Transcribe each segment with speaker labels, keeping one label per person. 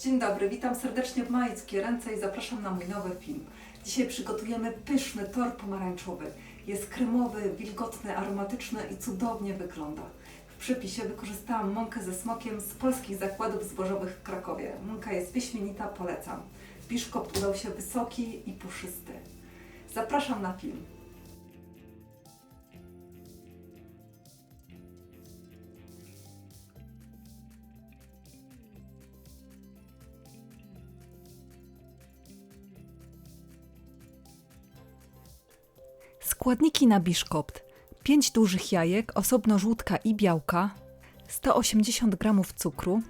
Speaker 1: Dzień dobry, witam serdecznie w Majickie Ręce i zapraszam na mój nowy film. Dzisiaj przygotujemy pyszny tor pomarańczowy. Jest kremowy, wilgotny, aromatyczny i cudownie wygląda. W przepisie wykorzystałam mąkę ze smokiem z polskich zakładów zbożowych w Krakowie. Mąka jest wyśmienita, polecam. Biszkopt udał się wysoki i puszysty. Zapraszam na film. Składniki na biszkopt. 5 dużych jajek, osobno żółtka i białka, 180 g cukru,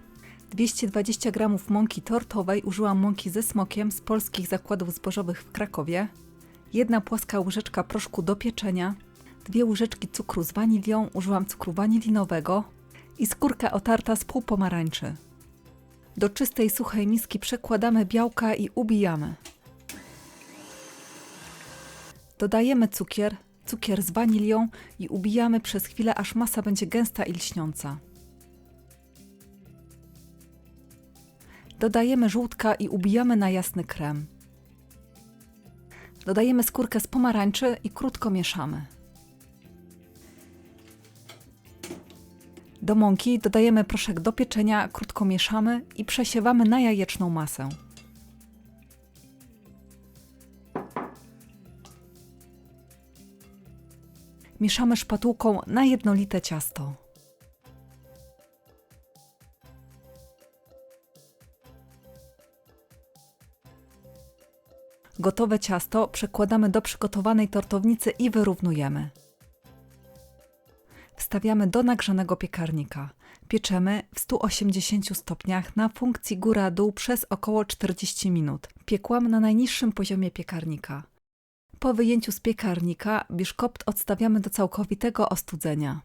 Speaker 1: 220 g mąki tortowej, użyłam mąki ze smokiem z polskich zakładów zbożowych w Krakowie, jedna płaska łyżeczka proszku do pieczenia, dwie łyżeczki cukru z wanilią, użyłam cukru wanilinowego i skórka otarta z pół pomarańczy. Do czystej, suchej miski przekładamy białka i ubijamy. Dodajemy cukier, cukier z wanilią i ubijamy przez chwilę, aż masa będzie gęsta i lśniąca. Dodajemy żółtka i ubijamy na jasny krem. Dodajemy skórkę z pomarańczy i krótko mieszamy. Do mąki dodajemy proszek do pieczenia, krótko mieszamy i przesiewamy na jajeczną masę. Mieszamy szpatułką na jednolite ciasto. Gotowe ciasto przekładamy do przygotowanej tortownicy i wyrównujemy. Wstawiamy do nagrzanego piekarnika. Pieczemy w 180 stopniach na funkcji góra-dół przez około 40 minut. Piekłam na najniższym poziomie piekarnika. Po wyjęciu z piekarnika biszkopt odstawiamy do całkowitego ostudzenia.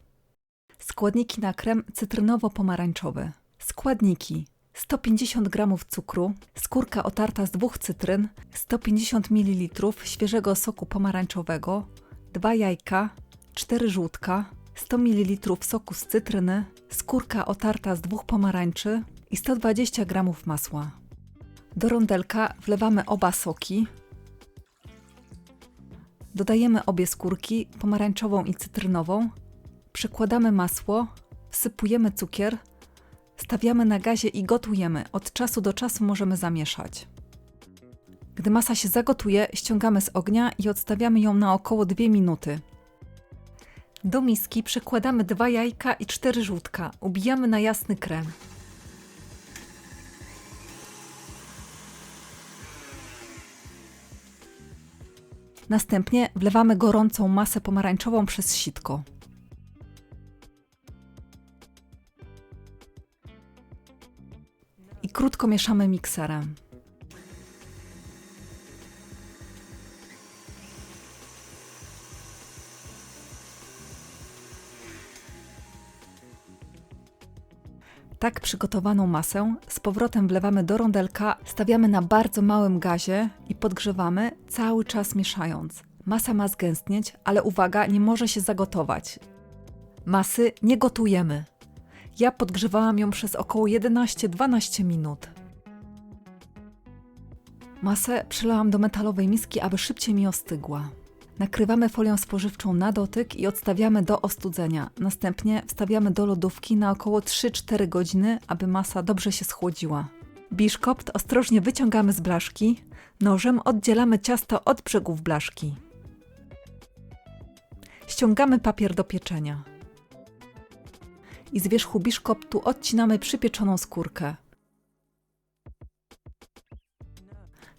Speaker 1: Składniki na krem cytrynowo-pomarańczowy. Składniki 150 g cukru, skórka otarta z dwóch cytryn, 150 ml świeżego soku pomarańczowego, 2 jajka, 4 żółtka, 100 ml soku z cytryny, skórka otarta z dwóch pomarańczy i 120 g masła. Do rondelka wlewamy oba soki, Dodajemy obie skórki, pomarańczową i cytrynową. Przekładamy masło, wsypujemy cukier, stawiamy na gazie i gotujemy. Od czasu do czasu możemy zamieszać. Gdy masa się zagotuje, ściągamy z ognia i odstawiamy ją na około 2 minuty. Do miski przekładamy dwa jajka i cztery żółtka. Ubijamy na jasny krem. Następnie wlewamy gorącą masę pomarańczową przez sitko. I krótko mieszamy mikserem. Tak przygotowaną masę z powrotem wlewamy do rondelka, stawiamy na bardzo małym gazie i podgrzewamy, cały czas mieszając. Masa ma zgęstnieć, ale uwaga, nie może się zagotować. Masy nie gotujemy. Ja podgrzewałam ją przez około 11-12 minut. Masę przelałam do metalowej miski, aby szybciej mi ostygła. Nakrywamy folią spożywczą na dotyk i odstawiamy do ostudzenia. Następnie wstawiamy do lodówki na około 3-4 godziny, aby masa dobrze się schłodziła. Biszkopt ostrożnie wyciągamy z blaszki. Nożem oddzielamy ciasto od brzegów blaszki. Ściągamy papier do pieczenia. I z wierzchu biszkoptu odcinamy przypieczoną skórkę.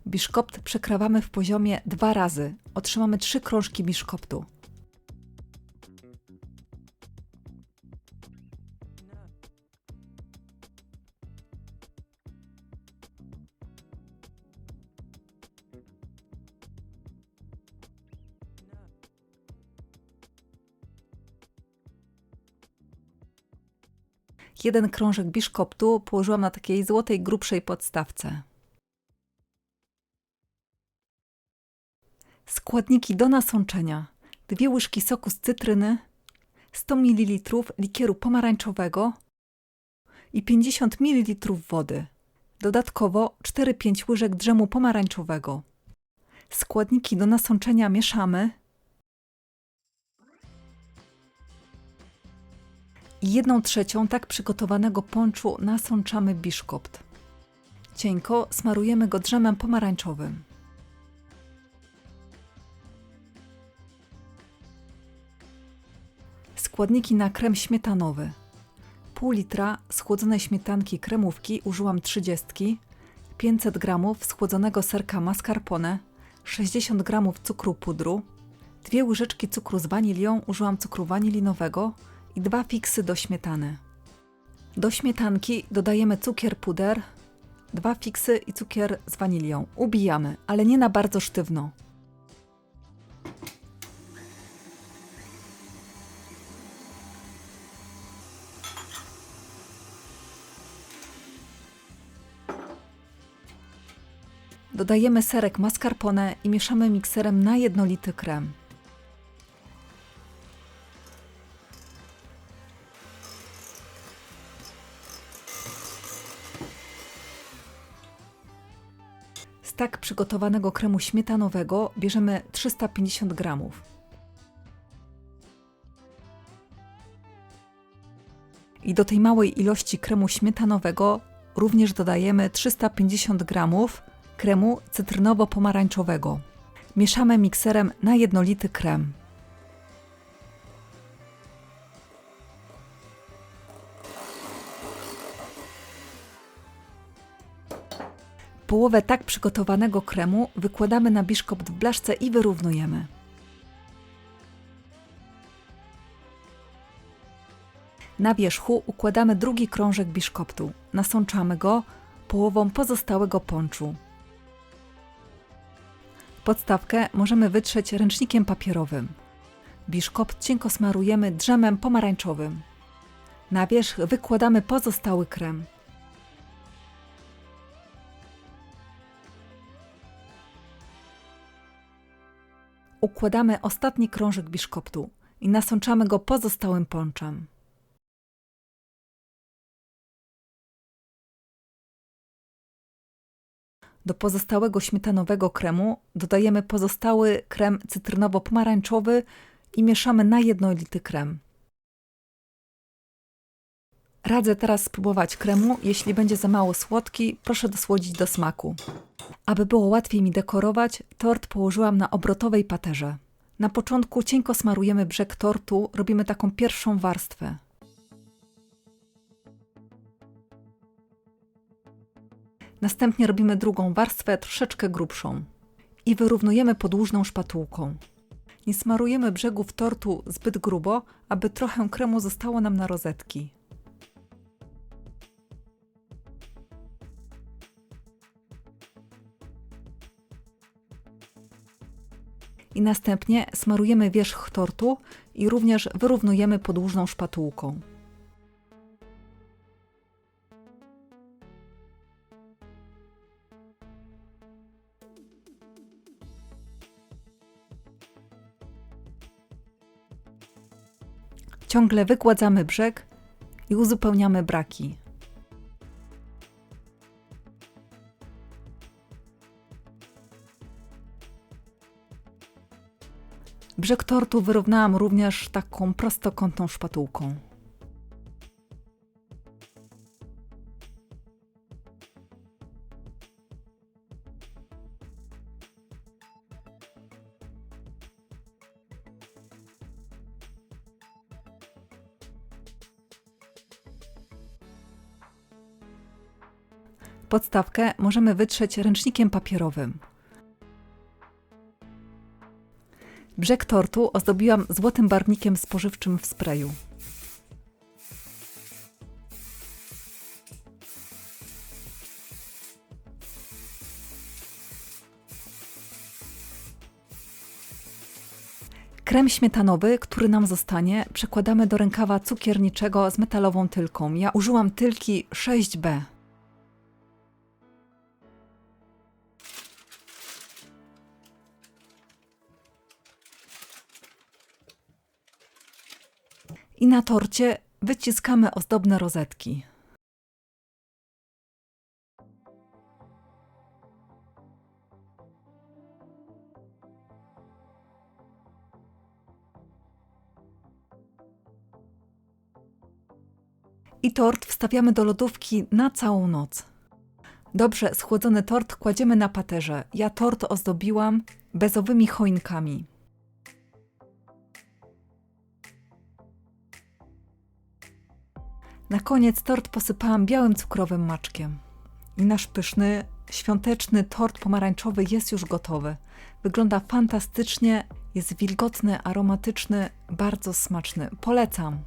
Speaker 1: Biszkopt przekrawamy w poziomie dwa razy. Otrzymamy trzy krążki biszkoptu. Jeden krążek biszkoptu położyłam na takiej złotej, grubszej podstawce. Składniki do nasączenia: dwie łyżki soku z cytryny, 100 ml likieru pomarańczowego i 50 ml wody. Dodatkowo 4-5 łyżek drzemu pomarańczowego. Składniki do nasączenia mieszamy. Jedną trzecią tak przygotowanego ponczu nasączamy biszkopt. Cienko smarujemy go drzemem pomarańczowym. Składniki na krem śmietanowy. Pół litra schłodzonej śmietanki kremówki użyłam 30, 500 g schłodzonego serka mascarpone, 60 g cukru pudru, dwie łyżeczki cukru z wanilią użyłam cukru wanilinowego i dwa fiksy do śmietany. Do śmietanki dodajemy cukier puder, dwa fiksy i cukier z wanilią. Ubijamy, ale nie na bardzo sztywno. Dodajemy serek mascarpone i mieszamy mikserem na jednolity krem. Tak przygotowanego kremu śmietanowego bierzemy 350 gramów. I do tej małej ilości kremu śmietanowego również dodajemy 350 gramów kremu cytrynowo-pomarańczowego. Mieszamy mikserem na jednolity krem. Połowę tak przygotowanego kremu wykładamy na biszkopt w blaszce i wyrównujemy. Na wierzchu układamy drugi krążek biszkoptu. Nasączamy go połową pozostałego ponczu. Podstawkę możemy wytrzeć ręcznikiem papierowym. Biszkopt cienko smarujemy drzemem pomarańczowym. Na wierzch wykładamy pozostały krem. Układamy ostatni krążek biszkoptu i nasączamy go pozostałym ponczem. Do pozostałego śmietanowego kremu dodajemy pozostały krem cytrynowo-pomarańczowy i mieszamy na jednolity krem. Radzę teraz spróbować kremu. Jeśli będzie za mało słodki, proszę dosłodzić do smaku. Aby było łatwiej mi dekorować, tort położyłam na obrotowej paterze. Na początku cienko smarujemy brzeg tortu, robimy taką pierwszą warstwę. Następnie robimy drugą warstwę, troszeczkę grubszą. I wyrównujemy podłużną szpatułką. Nie smarujemy brzegów tortu zbyt grubo, aby trochę kremu zostało nam na rozetki. I następnie smarujemy wierzch tortu i również wyrównujemy podłużną szpatułką. Ciągle wygładzamy brzeg i uzupełniamy braki. Brzeg tortu wyrównałam również taką prostokątną szpatułką. Podstawkę możemy wytrzeć ręcznikiem papierowym. Brzeg tortu ozdobiłam złotym barwnikiem spożywczym w sprayu. Krem śmietanowy, który nam zostanie, przekładamy do rękawa cukierniczego z metalową tylką. Ja użyłam tylki 6B. i na torcie wyciskamy ozdobne rozetki. I tort wstawiamy do lodówki na całą noc. Dobrze schłodzony tort kładziemy na paterze. Ja tort ozdobiłam bezowymi choinkami. Na koniec tort posypałam białym cukrowym maczkiem. I nasz pyszny, świąteczny tort pomarańczowy jest już gotowy. Wygląda fantastycznie, jest wilgotny, aromatyczny, bardzo smaczny. Polecam.